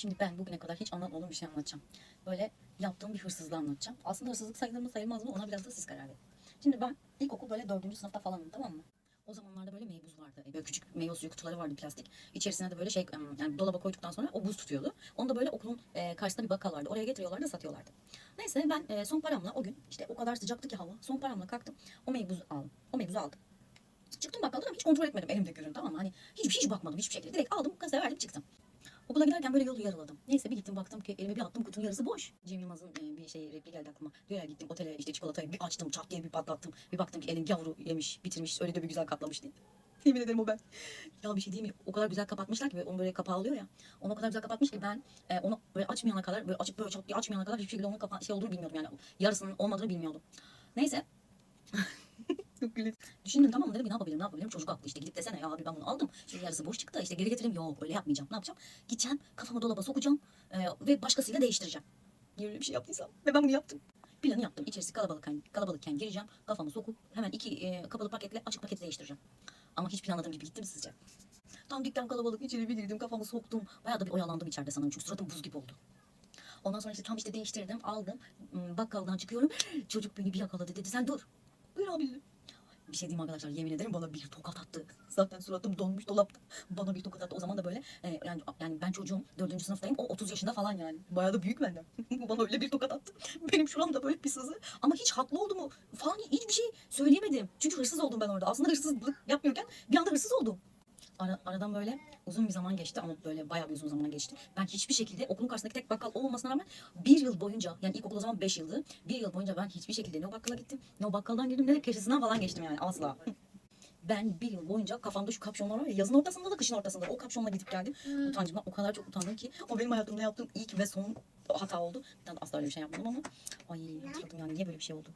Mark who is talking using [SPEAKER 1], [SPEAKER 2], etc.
[SPEAKER 1] Şimdi ben bugüne kadar hiç anlatmadığım bir şey anlatacağım. Böyle yaptığım bir hırsızlığı anlatacağım. Aslında hırsızlık sayılır mı sayılmaz mı ona biraz da siz karar verin. Şimdi ben ilkokul böyle dördüncü sınıfta falanım tamam mı? O zamanlarda böyle meybuz vardı. Böyle küçük meyve suyu kutuları vardı plastik. İçerisine de böyle şey yani dolaba koyduktan sonra o buz tutuyordu. Onu da böyle okulun e, karşısında bir bakkal vardı. Oraya getiriyorlardı satıyorlardı. Neyse ben e, son paramla o gün işte o kadar sıcaktı ki hava. Son paramla kalktım. O meybuzu aldım. O meybuzu aldım. Çıktım bakkaldan ama hiç kontrol etmedim elimdeki ürünü tamam mı? Hani hiç, hiç bakmadım hiçbir şekilde. Direkt aldım kasaya verdim çıktım. Okula giderken böyle yolu yarıladım. Neyse bir gittim baktım ki elime bir attım kutunun yarısı boş. Cem Yılmaz'ın e, bir şey repliği geldi aklıma. Diyor ya gittim otele işte çikolatayı bir açtım çat diye bir patlattım. Bir baktım ki elim yavru yemiş bitirmiş öyle de bir güzel kaplamış diye. Yemin ederim o ben. Ya bir şey değil mi? O kadar güzel kapatmışlar ki ve onun böyle kapağı oluyor ya. Onu o kadar güzel kapatmış ki ben e, onu böyle açmayana kadar böyle açıp böyle diye açmayana kadar hiçbir şekilde onun kapa şey olduğunu bilmiyordum yani. Yarısının olmadığını bilmiyordum. Neyse. Çok gülüyor. Düşündüm tamam mı dedim ne yapabilirim ne yapabilirim? Çocuk haklı işte gidip desene ya abi ben bunu aldım. Şimdi yarısı boş çıktı işte geri getireyim yok öyle yapmayacağım. Ne yapacağım? Gideceğim kafamı dolaba sokacağım e, ve başkasıyla değiştireceğim. Niye bir şey yaptıysam? Ve ben bunu yaptım. Planı yaptım. İçerisi kalabalıkken, kalabalıkken gireceğim kafamı sokup hemen iki e, kapalı paketle açık paketi değiştireceğim. Ama hiç planladığım gibi gitti mi sizce? Tam dükkan kalabalık içeri bir girdim kafamı soktum. Bayağı da bir oyalandım içeride sanırım çünkü suratım buz gibi oldu. Ondan sonra işte tam işte değiştirdim aldım. Hmm, bakkaldan çıkıyorum. Çocuk beni bir yakaladı dedi. Sen dur. Buyur abi. dedim. Bir şey diyeyim arkadaşlar yemin ederim bana bir tokat attı. Zaten suratım donmuş dolapta. Bana bir tokat attı. O zaman da böyle e, yani yani ben çocuğum dördüncü sınıftayım. O 30 yaşında falan yani. Bayağı da büyük benden. bana öyle bir tokat attı. Benim şuramda böyle bir sızı. Ama hiç haklı oldu mu falan hiçbir şey söyleyemedim. Çünkü hırsız oldum ben orada. Aslında hırsızlık yapmıyorken bir anda hırsız oldum. Ara, aradan böyle uzun bir zaman geçti ama böyle bayağı bir uzun zaman geçti. Ben hiçbir şekilde okulun karşısındaki tek bakkal olmamasına rağmen bir yıl boyunca yani ilkokul o zaman 5 yıldı. Bir yıl boyunca ben hiçbir şekilde ne o bakkala gittim ne o bakkaldan girdim ne de köşesinden falan geçtim yani asla. Ben bir yıl boyunca kafamda şu kapşonlar var ya yazın ortasında da kışın ortasında da o kapşonla gidip geldim. Utancımdan o kadar çok utandım ki o benim hayatımda yaptığım ilk ve son hata oldu. Da asla öyle bir şey yapmadım ama ay hatırladım yani niye böyle bir şey oldu.